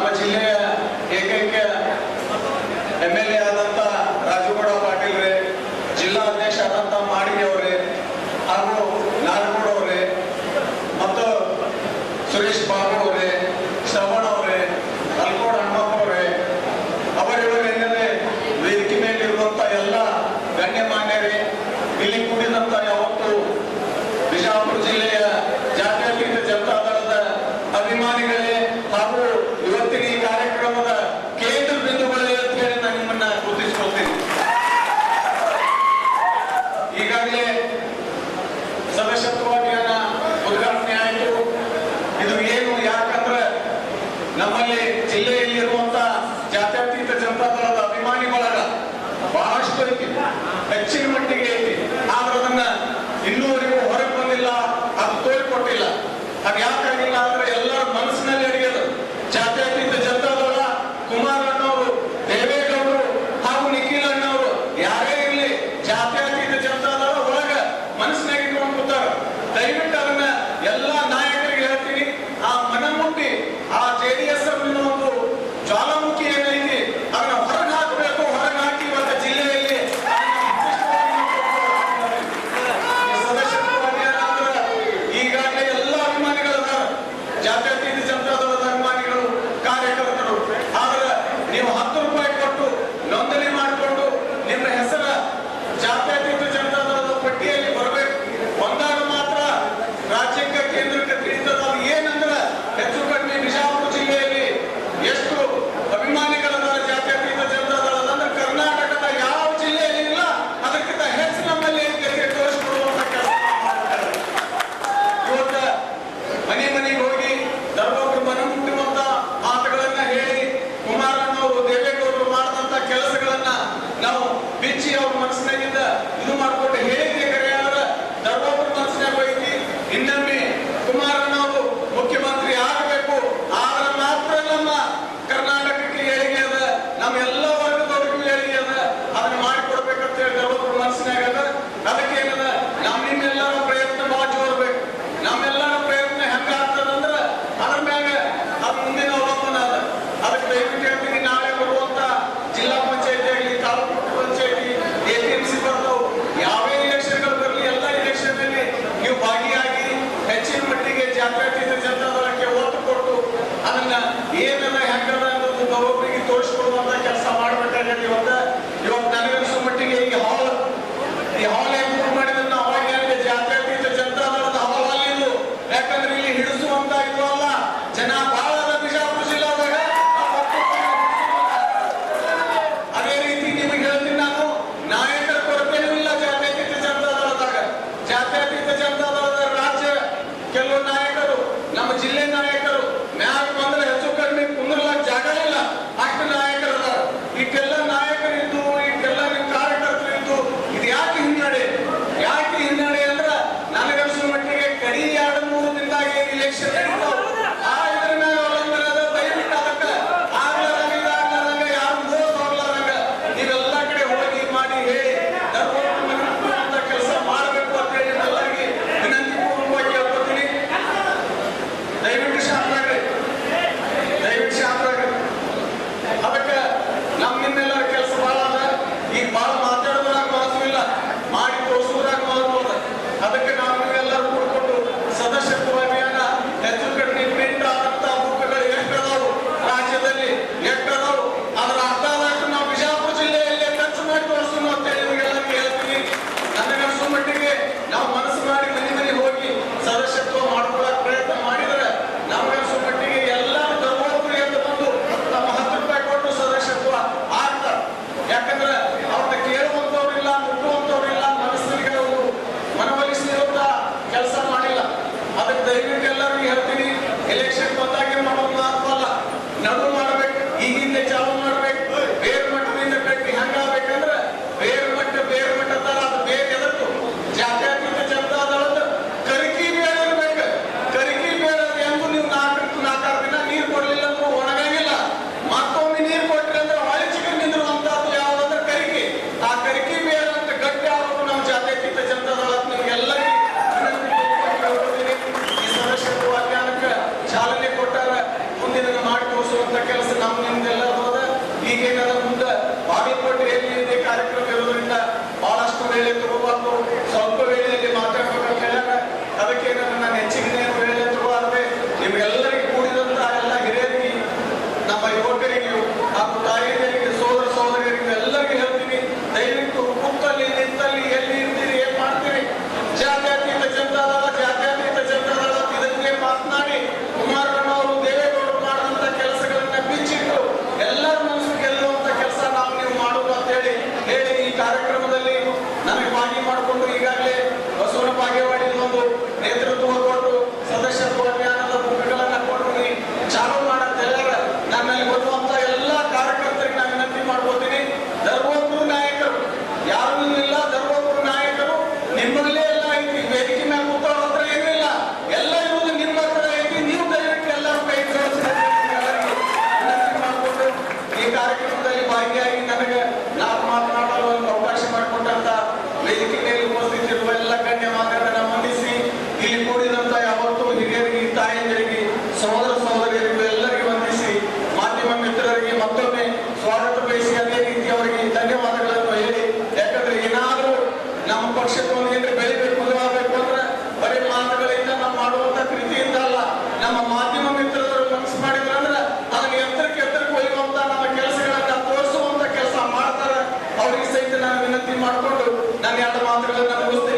água de leão. ಜಿಲ್ಲೆಯಲ್ಲಿರುವಂತಹ ಜಾತ್ಯತೀತ ಜನತಾ ದಳದ ಅಭಿಮಾನಿಗಳಾದ ಬಹಳಷ್ಟು ಐತಿ ಹೆಚ್ಚಿನ ಮಟ್ಟಿಗೆ ಐತಿ ಇದು ಮಾಡಿಕೊಂಡು ನನ್ನ ಎರಡು ಮಾತುಗಳನ್ನು ಮುಗಿಸ್ತೇನೆ.